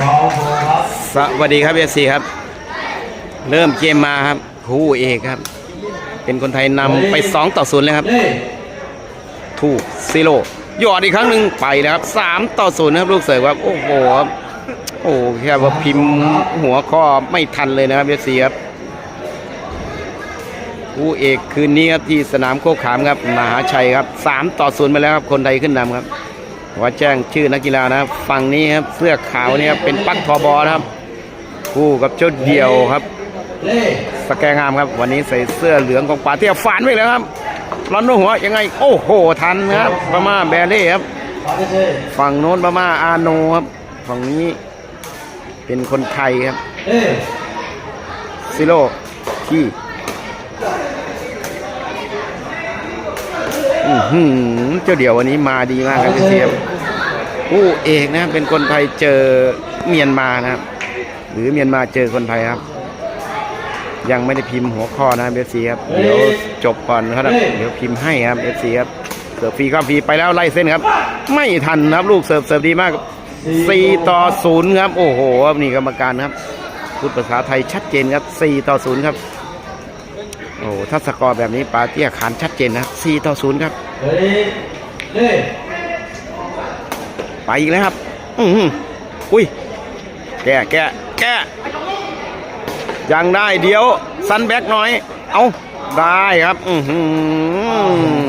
สองโมงครับสวัสดีครับเอซีครับ เริ่มเกมมาครับ คู่เอกครับ เป็นคนไทยนำไป 2 ต่อ0เลยครับเล่ถูกซิโร่หยอดอีกครั้งหนึ่งไปนะครับ 3 ต่อ0นะครับลูกเสิร์ฟครับ โอ้โหครับโอ้แค่ว่าพิมพ์หัวข้อไม่ทันเลยนะครับเอซีครับคู่เอกคืนนี้ครับที่สนามโคกขามครับมหาชัยครับ 3 ต่อ0ไปแล้วครับคนไทยขึ้นนำครับ ขอแจ้งชื่อนักกีฬานะครับฝั่งนี้ครับเสื้อขาวเนี่ยครับเป็นปักทอบอนะครับ คู่กับเจ้าเดียวครับเล่สแกงามครับ วันนี้ใส่เสื้อเหลืองของป่าเทียบฝานไว้แล้วครับร้อนหัวยังไง โอ้โหทันครับพม่าแบเล่ครับปาเต้เช่ฝั่งโน้นพม่าอาโนครับ ฝั่งนี้เป็นคนไทยครับเล่ซิโร่ที่อื้อ หือเจ้าเดี่ยววันนี้มาดีมากครับพี่เทียบผู้เอกนะครับเป็นคนไทยเจอเมียนมานะครับ หรือเมียนมาเจอคนไทยครับ ยังไม่ได้พิมพ์หัวข้อนะเอฟซีครับเดี๋ยวจบก่อนครับเดี๋ยวพิมพ์ให้ครับเอฟซีครับเสิร์ฟฟรีเข้าฟรีไปแล้วไล่เส้นครับ ไม่ทันนะครับลูกเสิร์ฟเสิร์ฟดีมากครับสี่ต่อศูนย์ครับ โอ้โหครับนี่กรรมการครับพูดภาษาไทยชัดเจนครับ4ต่อ0ครับโอ้ถ้าสกอร์แบบนี้ปาเตี้ยขานชัดเจนนะครับ4ต่อ0ครับ เฮ้ยเล่ไปอีกแล้วครับ อือหืออุ้ย แกะแกะแกะยังได้เดี๋ยวซันแบ็กหน่อย เอาได้ครับอือหือ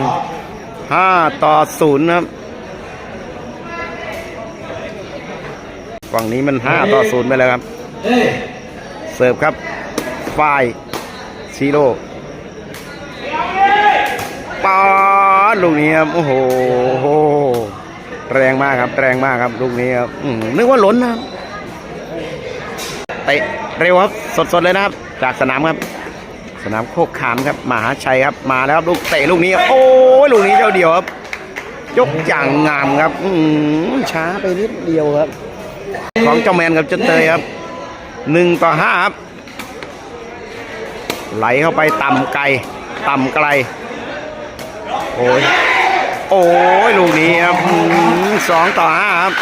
ห้าต่อศูนย์ครับฝั่งนี้มันห้าต่อศูนย์ไปแล้วครับเล่เสิร์ฟครับ ฝ่ายซีโร่ปา ดลูกนี้ครับโอ้โหแรงมากครับ แรงมากครับลูกนี้ครับนึกว่าล้นนะครับเตะเร็วครับสดๆเลยนะครับ จากสนามครับ สนามโคกขามครับมหาชัยครับมาแล้วครับลูกเตะลูกนี้โอ้ยลูกนี้เจ้าเดียวครับ ยกอย่างงามครับอืช้าไปนิดเดียวครับ ของเจ้าแมนกับเจ้าเตยครับหนึ่งต่อห้าครับไหลเข้าไปต่ำไกล ต่ำไกล โอ้ยโอ้ยลูกนี้ครับสองต่อห้าครับ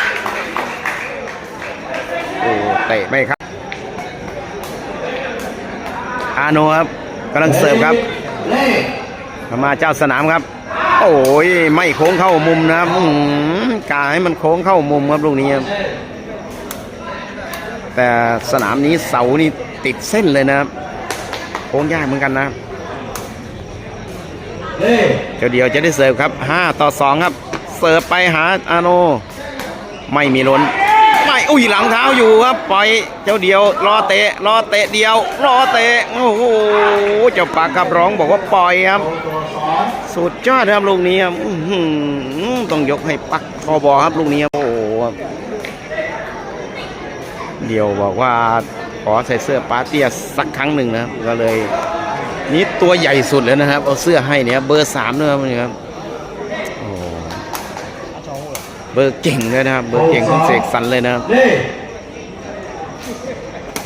โอ้เตะไม่ครับ อาโนครับกำลังเสิร์ฟครับมาเจ้าสนามครับ โอ้ยไม่โค้งเข้ามุมนะครับกาให้มันโค้งเข้ามุมครับลูกนี้ครับแต่สนามนี้เสานี่ติดเส้นเลยนะครับโค้งยากเหมือนกันนะ เจ้าเดียวจะได้เสิร์ฟครับ 5 ต่อ 2 ครับ เสิร์ฟไปหาอาโน ไม่มีล้น ไม่อุ้ยหลังเท้าอยู่ครับปล่อยเจ้าเดียวรอเตะรอเตะเดียวรอเตะโอ้โหเจ้าปากกับร้องบอกว่าปล่อยครับ สุดยอดครับลูกนี้ครับต้องยกให้ปักทอบอครับลูกนี้ครับโอ้โหเดียวบอกว่าขอใส่เสื้อปาเตียสักครั้งหนึ่งนะก็เลย นี่ตัวใหญ่สุดแล้วนะครับ เอาเสื้อให้เนี่ยเบอร์สามด้วยครับนี่ครับโอ้เบอร์เก่งเลยนะครับ เบอร์เก่งของเสกสรรเลยนะครับ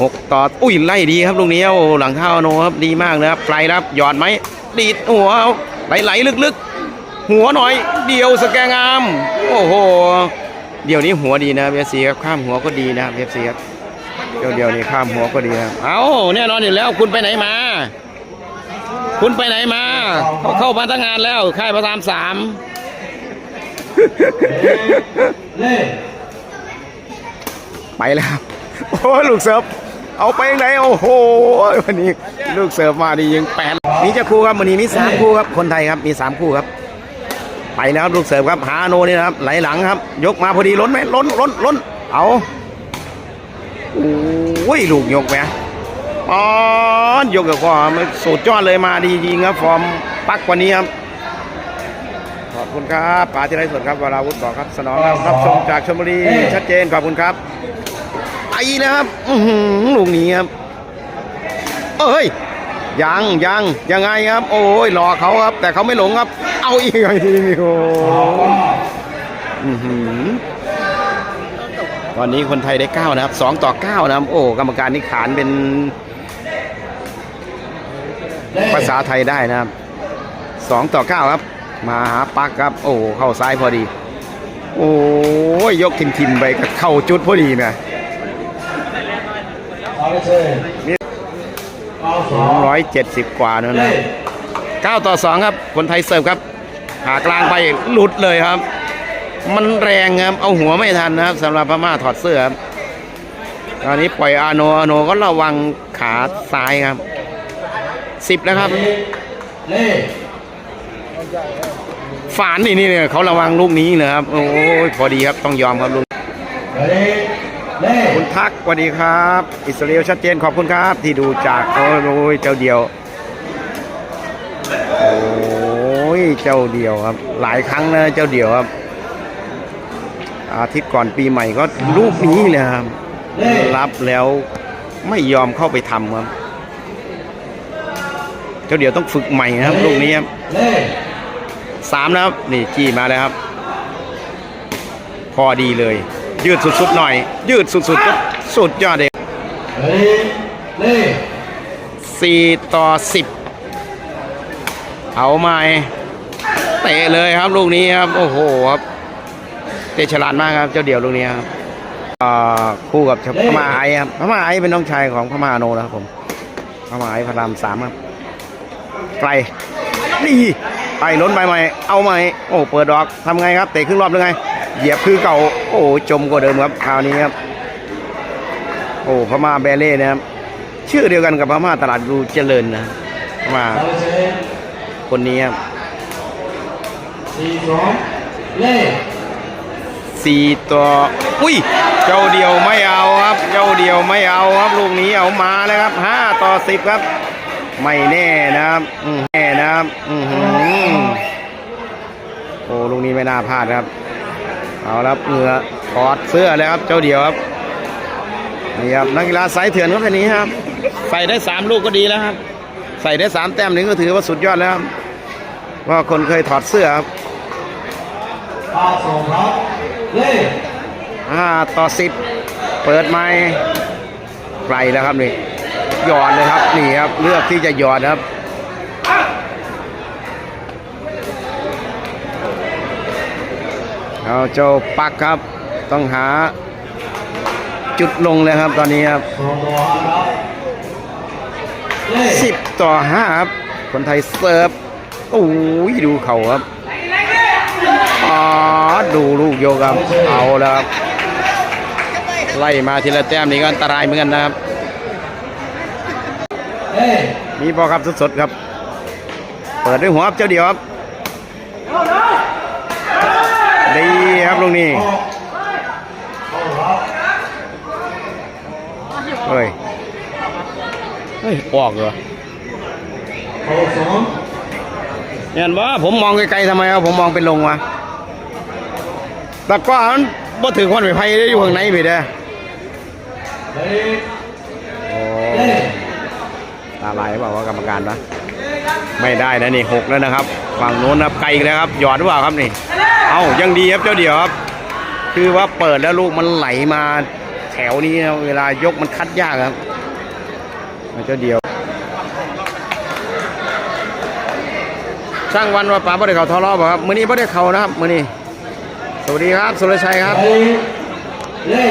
หกต่ออุ้ยไล่ดีครับลูกนี้โอ้หลังเท้าโนครับดีมากนะครับไกลครับหยอดไหมดีดหัวไหลไหลลึกๆ หัวหน่อย เดียวสแกงาม โอ้โหเดี๋ยวนี้หัวดีนะเอฟซีครับข้ามหัวก็ดีนะเอฟซีครับเดี๋ยวเดี๋ยวนี้ข้ามหัวก็ดีนะเอาแน่นอนอยู่แล้วคุณไปไหนมา คุณไปไหนมาเขาเข้ามาตั้งงานแล้วค่ายพระรามสามเล่ไปแล้ว โอ้ลูกเสิร์ฟเอาไปยังไงโอ้โหวันนี้ลูกเสิร์ฟมาดียิงแปดมีเจ้าคู่ครับวันนี้มีสามคู่ครับคนไทยครับมีสามคู่ครับ ไปแล้วครับลูกเสิร์ฟครับหาโนนี่นะครับไหลหลังครับ ยกมาพอดีล้นไหมล้นล้นล้นเอาโอ้ยลูกยกแหม อ๋อยกกับก็มันสุดยอดเลยมาดีจริงครับฟอร์มปักกว่านี้ครับขอบคุณครับป๋าที่ไรสดครับวราวุฒิบอกครับสนองครับรับชมจากชลบุรีชัดเจนขอบคุณครับไปแล้วครับอื้อหือลูกนี้ครับเอ้ยยังยังยังไงครับ โอ้ยหลอกเขาครับ แต่เขาไม่หลงครับ เอาอีกไอ้ทีโอ้อื้อหือตอนนี้คนไทยได้ 9 นะครับ 2 ต่อ 9 นะครับ โอ้ กรรมการนี่ขานเป็น ภาษาไทยได้นะครับ2ต่อ9ครับ มาหาปักครับ โอ้เข้าซ้ายพอดี โอ้ยยกทิมทิมๆไปก็เข้าจุดพอดีนะสองร้อยเจ็ดสิบกว่านั่นนะเก้าต่อสองครับ คนไทยเสิร์ฟครับ หากลางไปหลุดเลยครับ มันแรงครับ เอาหัวไม่ทันนะครับสำหรับพม่าถอดเสื้อครับตอนนี้ปล่อยอาโนอาโนก็ระวังขาซ้ายครับ สิบแล้วครับ ฝานนี่นี่เนี่ยเขาระวังลูกนี้นะครับ โอ้ยพอดีครับต้องยอมครับลูกคุณทักสวัสดีครับ อิสราเอลชัดเจนขอบคุณครับ ที่ดูจากโอ้ยเจ้าเดียว โอ้ยเจ้าเดียวครับ หลายครั้งนะเจ้าเดียวครับ อาทิตย์ก่อนปีใหม่ก็ลูกนี้เลยครับรับแล้วไม่ยอมเข้าไปทำครับ จ้าเดียวต้องฝึกใหม่นะครับลูกนี้ครับสามนะครับ นี่จี้มาแล้วครับ พอดีเลย ยืดสุดๆหน่อย ยืดสุดๆก็สุดยอดเลยเล่สี่ต่อสิบเอาใหม่เตะเลยครับลูกนี้ครับ โอ้โหครับ เตะฉลาดมากครับ เจ้าเดี่ยวลูกนี้ครับคู่กับพม่าไอครับพม่าไอเป็นน้องชายของพม่าโนนะครับผมพม่าไอพระรามสามครับ ไกลนี่ไปล้นไปใหม่ เอาใหม่ โอ้ เปิดดอกทำไงครับ เตะครึ่งรอบหรือไง เหยียบคือเก่า โอ้จมกว่าเดิมครับ คราวนี้ครับ โอ้พม่าแบเล่นะครับ ชื่อเดียวกันกับพม่าตลาดดูเจริญนะมาคนนี้ครับสี่สองเล่สี่ตัว อุ้ย เจ้าเดียวไม่เอาครับ เจ้าเดียวไม่เอาครับ ลูกนี้เอามาแล้วครับห้าต่อสิบครับ ไม่แน่นะครับแน่นะครับอือหือโอ้ลูกนี้ไม่น่าพลาดครับ เอาแล้วเหงื่อถอดเสื้อแล้วครับเจ้าเดียวครับนี่ครับนักกีฬาสายเถื่อนครับคนนี้ครับ ใส่ได้สามลูกก็ดีแล้วครับ ใส่ได้สามแต้มนี่ก็ถือว่าสุดยอดแล้วครับว่าคนเคยถอดเสื้อครับเก้าสองครับเล่ห้าต่อสิบเปิดไม้ไกลแล้วครับนี่ หยอดเลยครับนี่ครับเลือกที่จะหยอดครับเอาเจ้าปักครับต้องหาจุดลงเลยครับตอนนี้ครับสิบต่อห้าครับ คนไทยเสิร์ฟโอ้ยดูเขาครับอ๋อดูลูกโยกครับเอาแล้วครับไล่มาทีละแต้มนี่ก็อันตรายเหมือนกันนะครับ มีพอครับสดๆครับ เปิดด้วยหัวครับเจ้าเดียวครับดีครับลูกนี้ออกเข้าครับเฮ้ยเฮ้ยออกเหรอเข้าสองเห็นว่าผมมองไกลๆทำไมครับผมมองเป็นลงวะแต่ก็มันบ่ถึงคนไปไพ่ได้อยู่ข้างในไปเด้อเล่โอ้เล่ ตาลายบอกว่ากรรมการนะไม่ได้นะนี่หกแล้วนะครับ ฝั่งโน้นนะครับไกลอีกแล้วครับ หยอดหรือเปล่าครับนี่ เอายังดีครับเจ้าเดียวครับ คือว่าเปิดแล้วลูกมันไหลมาแถวนี้นะเวลายกมันคัดยากครับเจ้าเดียว ช่างวันว่าป่าบ่ได้เขาทอรอบบ่ครับมื้อนี้บ่ได้เขานะครับมื้อนี้สวัสดีครับสุรชัยครับเล่เล่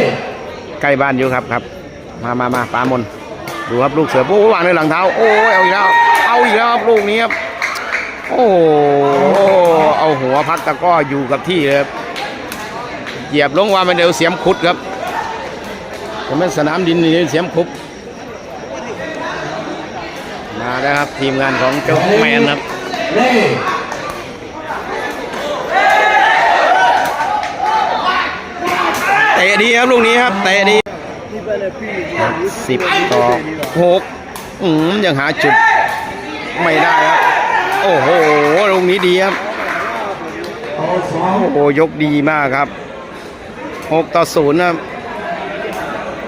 ใกล้บ้านอยู่ครับครับ มามามาปามน ดูครับลูกเสือโอ้วางในหลังเท้า โอ้เอาอีกแล้ว เอาอีกแล้วครับลูกนี้ครับ โอ้เอาหัวพักตะก้ออยู่กับที่เลยครับเหยียบลงวามันเดียวเสียมขุดครับผมเป็นสนามดินนี่เสียมขุดมาแล้วครับทีมงานของเจ้าแมนครับเตะดีครับลูกนี้ครับเตะดี สิบต่อหกอืมยังหาจุดไม่ได้ครับ โอ้โหลูกนี้ดีครับ โอ้โหยกดีมากครับหกต่อศูนย์ครับ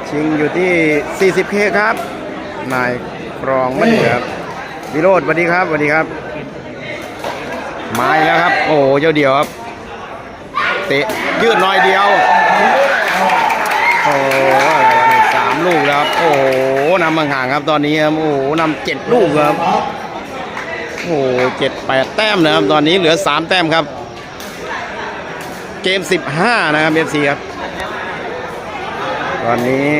ชิงอยู่ที่ 40เคครับ นายกรองมันเหนือครับวิโรธสวัสดีครับสวัสดีครับมาแล้วครับ โอ้เจ้าเดียวครับ เตะยืดหน่อยเดียว โอ้ามลูกครับ โอ้โหนำห่างครับตอนนี้ครับโอ้โหนำเจ็ดลูกครับโอ้โหเจ็ดแปดแต้มนะครับตอนนี้เหลือสามแต้มครับ เกมสิบห้านะครับเอฟซีครับ ตอนนี้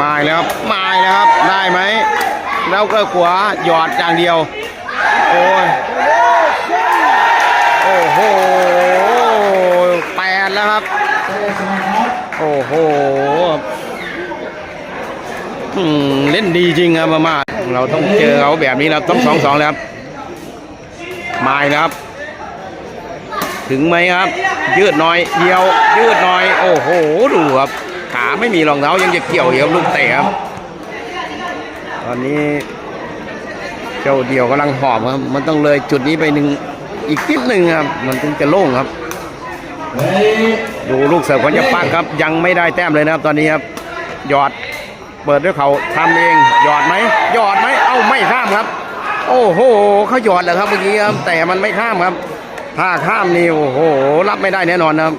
มาแล้วครับมาแล้วครับ ได้ไหม แล้วก็ขวาหยอดอย่างเดียว โอ้ย โอ้โห ครับ โอ้โหเล่นดีจริงครับมามาเราต้องเจอเขาแบบนี้เราต้องสองสองแล้วครับมาอีกแล้วครับ ถึงไหมครับ ยืดหน่อยเดียว ยืดหน่อย โอ้โหดูครับขาไม่มีรองเท้ายังจะเกี่ยวอยู่ครับลูกเตะครับ ตอนนี้ เจ้าเดียวกำลังหอบครับ มันต้องเลยจุดนี้ไปหนึ่งอีกนิดหนึ่งครับ มันถึงจะโล่งครับ ดูลูกเสิร์ฟของยับปักครับ ยังไม่ได้แต้มเลยนะครับตอนนี้ครับหยอดเปิดด้วยเขาทำเองหยอดไหมหยอดไหมเอ้าไม่ข้ามครับ โอ้โหเขาหยอดเหรอครับเมื่อกี้ครับแต่มันไม่ข้ามครับ ถ้าข้ามนี่โอ้โห รับไม่ได้แน่นอนครับ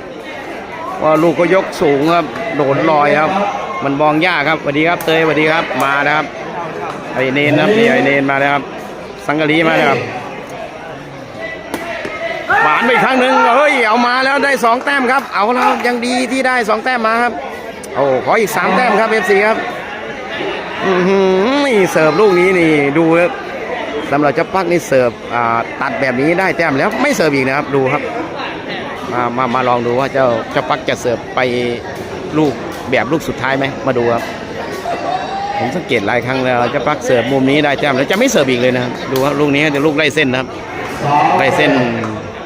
ว่าลูกก็ยกสูงครับโดดลอยครับ มันมองยากครับสวัสดีครับเตยสวัสดีครับมานะครับไอเนนนะครับนี่ไอเนนมาแล้วครับ สังกะรีมาแล้วครับ หวานไปอีกครั้งหนึ่งเฮ้ยเอามาแล้วได้สองแต้มครับ เอาแล้วยังดีที่ได้สองแต้มมาครับ โอ้ขออีกสามแต้มครับเอฟซีครับอือหือนี่เสิร์ฟลูกนี้นี่ดูครับสำหรับเจ้าปักนี่เสิร์ฟตัดแบบนี้ได้แต้มแล้วไม่เสิร์ฟอีกนะครับดูครับมามามาลองดูว่าเจ้าเจ้าปักจะเสิร์ฟไปลูกแบบลูกสุดท้ายไหมมาดูครับผมสังเกตหลายครั้งแล้วเจ้าปักเสิร์ฟมุมนี้ได้แต้มแล้วจะไม่เสิร์ฟอีกเลยนะครับดูครับลูกนี้เดี๋ยวลูกไล่เส้นนะครับไล่เส้น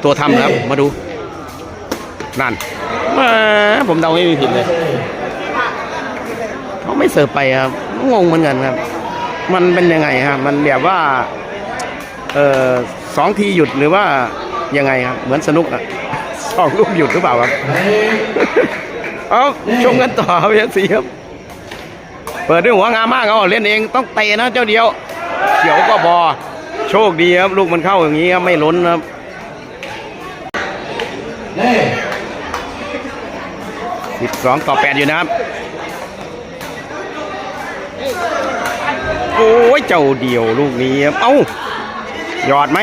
ตัวทำครับมาดู นั่นผมเดาไม่มีผิดเลยเขาไม่เสิร์ฟไปครับงงเหมือนกันครับ มันเป็นยังไงครับมันแบบว่า เออสองทีหยุดหรือว่ายังไงครับเหมือนสนุกอะสองลูกหยุดหรือเปล่าครับเอาชมกันต่อเพียสีครับเปิดด้วยหัวงามมากเอาเล่นเองต้องเตะนะเจ้าเดียว เขียวก็บอโชคดีครับ ลูกมันเข้าอย่างนี้ครับไม่ล้นครับ Ready. 12ต่อ8อยู่นะครับ โอ้ยเจ้าเดียวลูกนี้ครับเอ้าหยอดไหม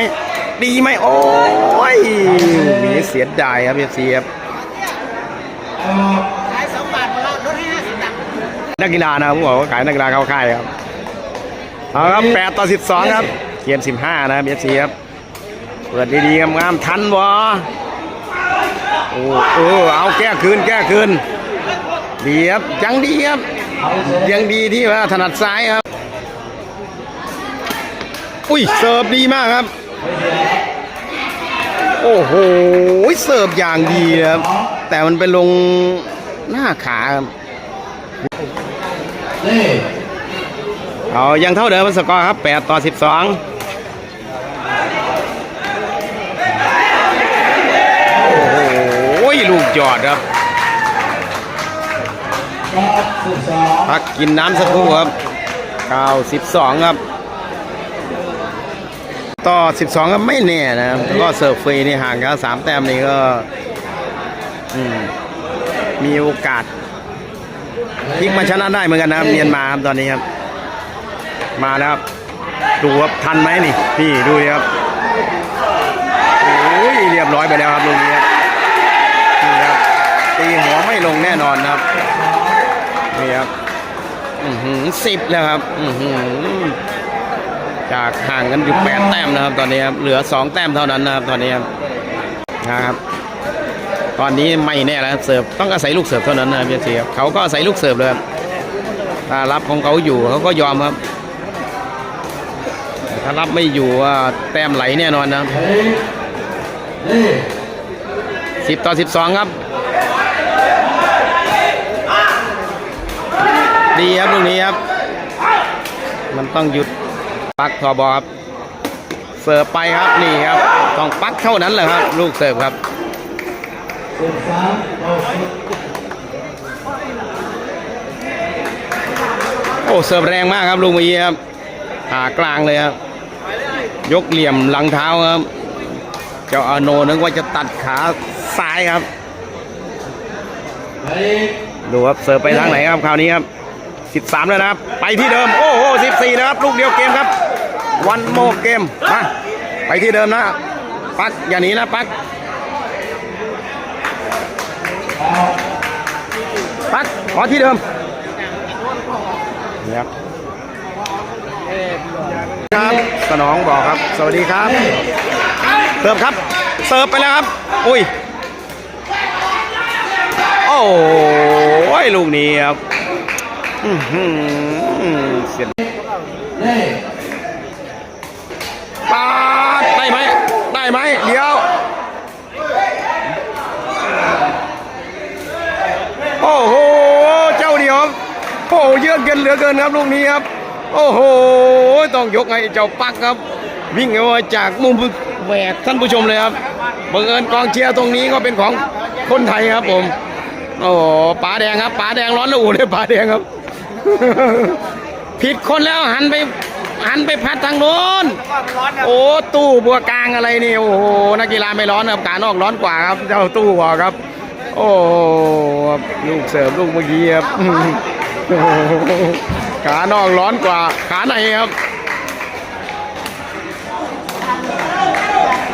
ดีไหมโอ้ยลูกนี้เสียดายครับเอฟซีครับ Out. นักกีฬานะผมบอกว่าขายนักกีฬาเข้าค่ายครับเอาครับ8ต่อ12ครับเกม15นะครับเอฟซีครับ เปิดดีๆงามๆทันวะ อ้เออเอาแก้คืนแก้คืนดีครับยังดีครับ Out. ยังดีที่ว่าถนัดซ้ายครับ อุ้ยเสิร์ฟดีมากครับ โอ้โหเสิร์ฟอย่างดีนะครับ แต่มันไปลงหน้าขาครับ Ready. เอายังเท่าเดิมสกอร์ครับ 8 ต่อ 12 โอ้โหลูกจอดครับพักกินน้ำสักครู่ครับ92ครับ ต่อ 12ก็ไม่แน่นะครับแล้วก็เสิร์ฟฟรีนี่ห่างกันสามแต้มนี่ก็มีโอกาสพลิกมาชนะได้เหมือนกันนะครับเมียนมาครับตอนนี้ครับ มาแล้วครับดูครับทันไหมนี่ นี่ดูครับโอ้ยเรียบร้อยไปแล้วครับลูกนี้ ตีหัวไม่ลงแน่นอนนะครับนี่ครับอือหือสิบแล้วครับอือหือจากห่างกันอยู่แปดแต้มนะครับ ตอนนี้ครับเหลือสองแต้มเท่านั้นนะครับ ตอนนี้ครับนะครับตอนนี้ไม่แน่แล้วเสิร์ฟต้องอาศัยลูกเสิร์ฟเท่านั้นนะพี่เสียบเขาก็อาศัยลูกเสิร์ฟเลยครับถ้ารับของเขาอยู่เขาก็ยอมครับ ถ้ารับไม่อยู่ว่าแต้มไหลแน่นอนนะสิบต่อสิบสองครับ ดีครับลูกนี้ครับ มันต้องหยุดปักทอบอครับ เสิร์ฟไปครับนี่ครับ ต้องปักเท่านั้นแหละครับ ลูกเสิร์ฟครับโอ้เสิร์ฟแรงมากครับลูกเมื่อกี้ครับหากลางเลยครับ ยกเหลี่ยมหลังเท้าครับ เจ้าอาโนนึกว่าจะตัดขาซ้ายครับ ดูครับเสิร์ฟไปทางไหนครับคราวนี้ครับ 13 แล้วนะครับ ไปที่เดิม โอ้โห 14 นะครับ ลูกเดียวเกมครับ วันโมเกม มา ไปที่เดิมนะ ปักอย่าหนีนะปัก ปัก ขอที่เดิมนะครับครับ สนองบอกครับ สวัสดีครับ เสิร์ฟครับ เสิร์ฟไปแล้วครับ อุ้ย โอ้ยลูกนี้ครับ เสียปาดได้ไหม ได้ไหม เดี๋ยว โอ้โห เจ้าเดียวโอ้โหเยอกเย็นเหลือเกินครับลูกนี้ครับ โอ้โห ต้องยกให้เจ้าปักครับ วิ่งออกมาจากมุมแหวกท่านผู้ชมเลยครับบังเอิญกองเชียร์ตรงนี้ก็เป็นของคนไทยครับผม โอ้ป๋าแดงครับป๋าแดงร้อนระอุเลยป๋าแดงครับ ผิดคนแล้วหันไปหันไปพัดทางโน้น โอ้ตู้บัวกลางอะไรนี่โอ้โหนักกีฬาไม่ร้อนครับการนอกร้อนกว่าครับ เจ้าตู้บอกครับ โอ้ลูกเสิร์ฟลูกเมื่อกี้ครับขานอกร้อนกว่าขาในครับ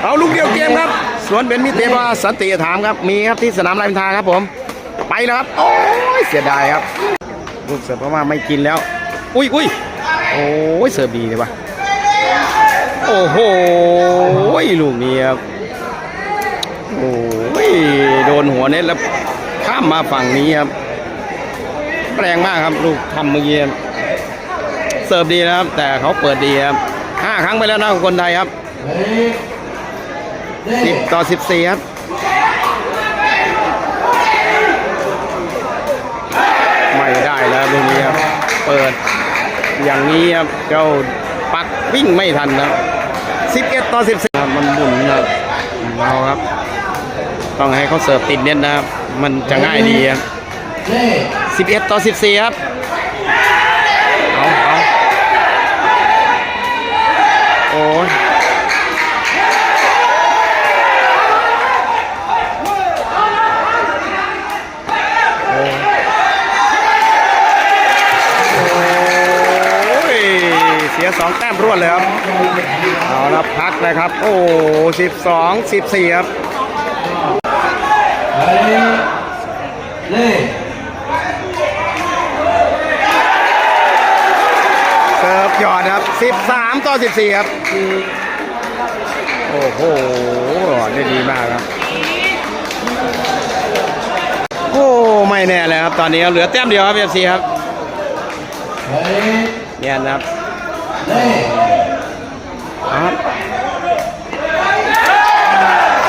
เอาลูกเดียวเกมครับ สวนเป็นมิเตว่าสันติถามครับ มีครับที่สนามรามอินทาครับผม ไปแล้วครับ โอ้ยเสียดายครับ ลูกเสิร์ฟเพราะว่าไม่กินแล้ว อุ้ยอุ้ยโอ้ยเสิร์ฟดีเลยว่ะโอ้โหลูกนี้ครับโอ้ยโดนหัวเน็ตแล้วข้ามมาฝั่งนี้ครับแรงมากครับลูกทำเมื่อกี้ครับเสิร์ฟดีนะครับ แต่เขาเปิดดีครับห้าครั้งไปแล้วนะของคนไทยครับเล่เล่สิบต่อสิบสี่ครับ ไม่ได้แล้วลูกนี้ครับ เปิด อย่างนี้ครับเจ้าปักวิ่งไม่ทันนะสิบเอ็ดต่อสิบสี่มันบุนครับเราครับ ต้องให้เขาเสิร์ฟติดเน็ตนะครับ มันจะง่ายดีครับเล่สิบเอ็ดต่อสิบสี่ครับ สียสองแต้มรวดเลยครับเอาละพักเลยครับ โอ้สิบสองสิบสี่ครับเล่เล่เสิร์ฟหยอดครับสิบสามต่อสิบสี่ครับ โอ้โหได้ดีมากครับโอ้ไม่แน่เลยครับ ตอนนี้ครับเหลือแต้มเดียวครับเอฟซีครับเล่เนี่ยนะครับ เล่ครับ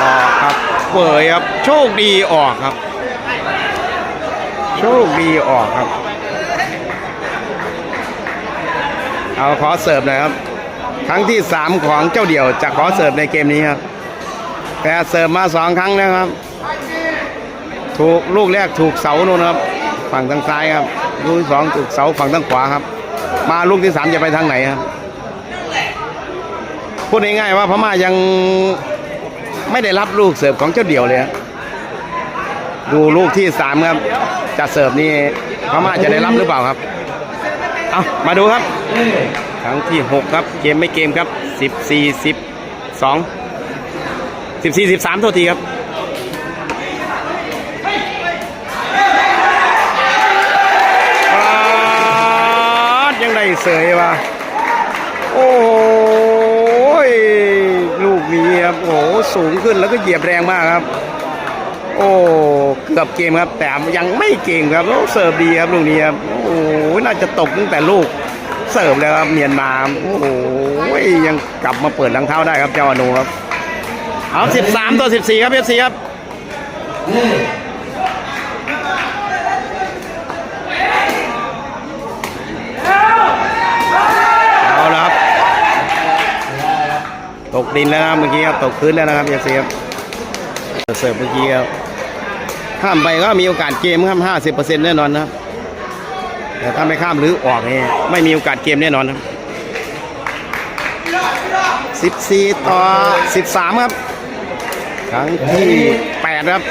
ออกครับเปิดครับ โชคดีออกครับ โชคดีออกครับ เอาขอเสิร์ฟหน่อยครับ ครั้งที่สามของเจ้าเดี่ยวจะขอเสิร์ฟในเกมนี้ครับแต่เสิร์ฟมาสองครั้งแล้วครับ ถูกลูกแรกถูกเสาโน่นครับ ฝั่งทางซ้ายครับ ลูกสองถูกเสาฝั่งทางขวาครับ มาลูกที่สามจะไปทางไหนครับพูดง่ายๆว่าพม่ายังไม่ได้รับลูกเสิร์ฟของเจ้าเดี่ยวเลยครับดูลูกที่สามครับจะเสิร์ฟนี่พม่าจะได้รับหรือเปล่าครับเอามาดูครับครั้งที่6ครับเกมไม่เกมครับ14 12 14 13โทษทีครับ เสยวะโอ้ยลูกนี้ครับโอ้สูงขึ้นแล้วก็เหยียบแรงมากครับ โอ้เกือบเกมครับ แต่ยังไม่เก่งครับโอ้เสิร์ฟดีครับลูกนี้ครับโอ้ยน่าจะตกตั้งแต่ลูกเสิร์ฟแล้วครับเมียนมาโอ้โหยังกลับมาเปิดลังเท้าได้ครับเจ้าอนุครับเอา13ต่อ14 ครับเอฟซีครับ ตกดินแล้วนะเมื่อกี้ครับตกพื้นแล้วนะครับเอฟซีครับเสิร์ฟเมื่อกี้ครับข้ามไปก็มีโอกาสเกมครับ50%แน่นอนนะครับแต่ถ้าไม่ข้ามหรือออกนี่ไม่มีโอกาสเกมแน่นอนครับ14ต่อ13ครับ ครั้งที่8ครับ